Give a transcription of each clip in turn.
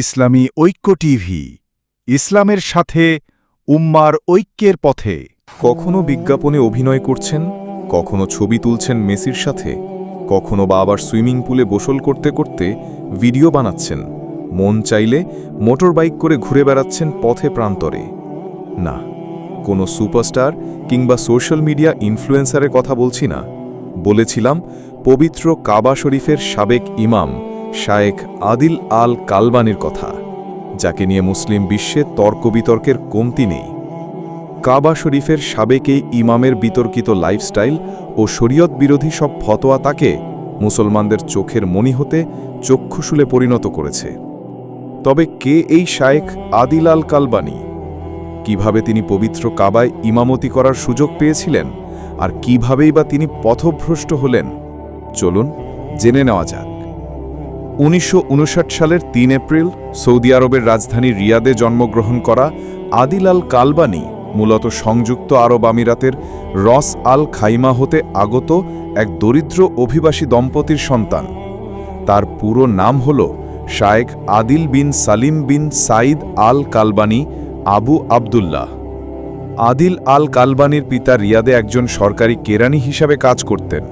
ইসলামী ঐক্য টিভি, ইসলামের সাথে উম্মার ঐক্যের পথে। কখনো বিজ্ঞাপনে অভিনয় করছেন, কখনো ছবি তুলছেন মেসির সাথে, কখনো বা আবার সুইমিং পুলে গোসল করতে করতে ভিডিও বানাচ্ছেন, মন চাইলে মোটর বাইক করে ঘুরে বেড়াচ্ছেন পথে প্রান্তরে। না, কোনো সুপারস্টার কিংবা সোশ্যাল মিডিয়া ইনফ্লুয়েন্সারের কথা বলছি না। বলেছিলাম, পবিত্র কাবা শরীফের সাবেক ইমাম শায়েখ আদিল আল কালবানির কথা, যাকে নিয়ে মুসলিম বিশ্বে তর্ক বিতর্কের কমতি নেই। কাবা শরীফের সাবেক ইমামের বিতর্কিত লাইফস্টাইল ও শরীয়ত বিরোধী সব ফতোয়া তাকে মুসলমানদের চোখের মনি হতে চক্ষুশুলে পরিণত করেছে। তবে কে এই শায়েখ আদিল আল কালবানি? কীভাবে তিনি পবিত্র কাবায় ইমামতি করার সুযোগ পেয়েছিলেন? আর কিভাবেই বা তিনি পথভ্রষ্ট হলেন? চলুন জেনে নেওয়া যাক। উনিশশো উনষাট সালের তিন এপ্রিল সৌদি আরবের রাজধানী রিয়াদে জন্মগ্রহণ করা আদিল আল কালবানি মূলত সংযুক্ত আরব আমিরাতের রস আল খাইমা হতে আগত এক দরিদ্র অভিবাসী দম্পতির সন্তান। তার পুরো নাম হল শায়েখ আদিল বিন সালিম বিন সাইদ আল কালবানি আবু আবদুল্লাহ। আদিল আল কালবানির পিতা রিয়াদে একজন সরকারি কেরানি হিসাবে কাজ করতেন।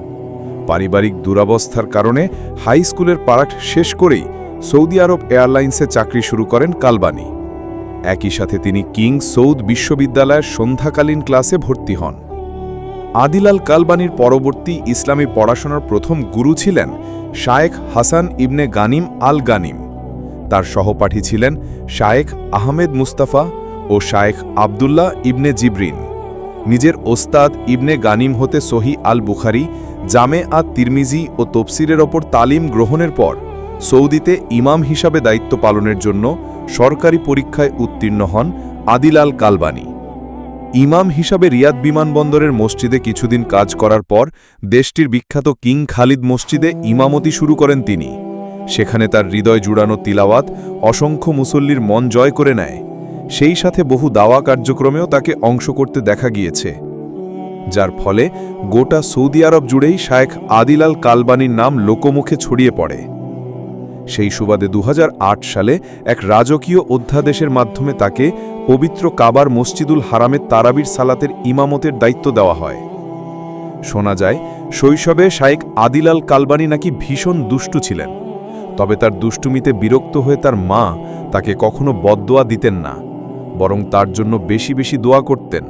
পারিবারিক দুরাবস্থার কারণে হাই স্কুলের পাঠ শেষ করেই সৌদি আরব এয়ারলাইন্সে চাকরি শুরু করেন কালবানি। একই সাথে তিনি কিং সৌদ বিশ্ববিদ্যালয়ের সন্ধ্যাকালীন ক্লাসে ভর্তি হন। আদিলাল কালবানির পরবর্তী ইসলামী পড়াশোনার প্রথম গুরু ছিলেন শায়েখ হাসান ইবনে গানিম আল গানিম তার সহপাঠী ছিলেন শায়েখ আহমেদ মুস্তাফা ও শায়েখ আবদুল্লাহ ইবনে জিবরিন। নিজের ওস্তাদ ইবনে গানিম হতে সহি আল বুখারি জামে আত তিরমিজি ও তফসিরের ওপর তালিম গ্রহণের পর সৌদিতে ইমাম হিসাবে দায়িত্ব পালনের জন্য সরকারি পরীক্ষায় উত্তীর্ণ হন আদিল আল কালবানি ইমাম হিসাবে রিয়াদ বিমানবন্দরের মসজিদে কিছুদিন কাজ করার পর দেশটির বিখ্যাত কিং খালিদ মসজিদে ইমামতি শুরু করেন তিনি। সেখানে তার হৃদয় জুড়ানো তিলাওয়াত অসংখ্য মুসল্লির মন জয় করে নেয়। সেই সাথে বহু দাওয়া কার্যক্রমেও তাকে অংশ করতে দেখা গিয়েছে। যার ফলে গোটা সৌদি আরব জুড়েই শায়েখ আদিলাল কালবানির নাম লোকমুখে ছড়িয়ে পড়ে। সেই সুবাদে দু হাজার আট সালে এক রাজকীয় অধ্যাদেশের মাধ্যমে তাকে পবিত্র কাবার মসজিদুল হারামের তারাবির সালাতের ইমামতের দায়িত্ব দেওয়া হয়। শোনা যায়, শৈশবে শায়েক আদিলাল কালবানি নাকি ভীষণ দুষ্টু ছিলেন। তবে তার দুষ্টুমিতে বিরক্ত হয়ে তার মা তাকে কখনো বদদোয়া দিতেন না। বরং তার জন্য বেশি বেশি দোয়া করতেন।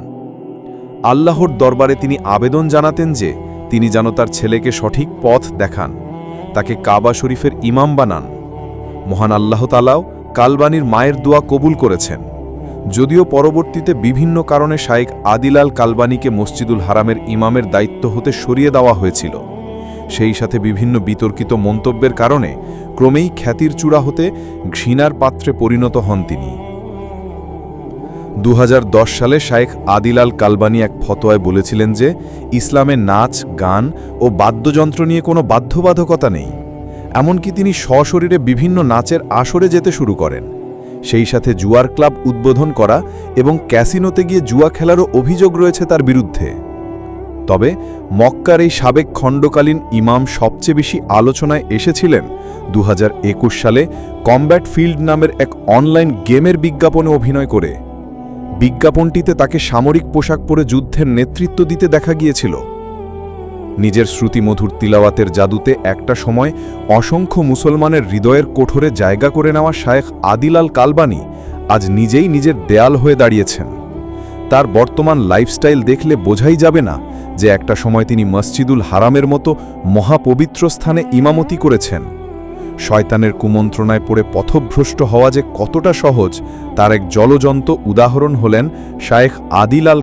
আল্লাহর দরবারে তিনি আবেদন জানাতেন যে তিনি যেন তার ছেলেকে সঠিক পথ দেখান, তাকে কাবা শরীফের ইমাম বানান। মহান আল্লাহ তালাও কালবানির মায়ের দোয়া কবুল করেছেন। যদিও পরবর্তীতে বিভিন্ন কারণে শায়েক আদিলাল কালবানিকে মসজিদুল হারামের ইমামের দায়িত্ব হতে সরিয়ে দেওয়া হয়েছিল। সেই সাথে বিভিন্ন বিতর্কিত মন্তব্যের কারণে ক্রমেই খ্যাতির চূড়া হতে ঘৃণার পাত্রে পরিণত হন তিনি। দু হাজার দশ সালে শায়েখ আদিলাল কালবানি এক ফতোয়ায় বলেছিলেন যে, ইসলামে নাচ, গান ও বাদ্যযন্ত্র নিয়ে কোনো বাধ্যবাধকতা নেই। এমনকি তিনি সশরীরে বিভিন্ন নাচের আসরে যেতে শুরু করেন। সেই সাথে জুয়ার ক্লাব উদ্বোধন করা এবং ক্যাসিনোতে গিয়ে জুয়া খেলারও অভিযোগ রয়েছে তার বিরুদ্ধে। তবে, মক্কার এই সাবেক খণ্ডকালীন ইমাম সবচেয়ে বেশি আলোচনায় এসেছিলেন দু হাজার একুশ সালে কম্ব্যাট ফিল্ড নামের এক অনলাইন গেমের বিজ্ঞাপনে অভিনয় করে। বিজ্ঞাপনটিতে তাকে সামরিক পোশাক পরে যুদ্ধের নেতৃত্ব দিতে দেখা গিয়েছিল। নিজের শ্রুতিমধুর তিলাওয়াতের জাদুতে একটা সময় অসংখ্য মুসলমানের হৃদয়ের কোঠরে জায়গা করে নেওয়া শায়েখ আদিল আল কালবানি আজ নিজেই নিজের দেয়াল হয়ে দাঁড়িয়েছেন। তার বর্তমান লাইফস্টাইল দেখলে বোঝাই যাবে না যে একটা সময় তিনি মসজিদুল হারামের মতো মহাপবিত্র স্থানে ইমামতি করেছেন। শয়তানের কুমন্ত্রণায় পড়ে পথভ্রষ্ট হওয়া যে কতটা সহজ, তার এক জলজন্ত উদাহরণ হলেন শায়েখ আদিল আল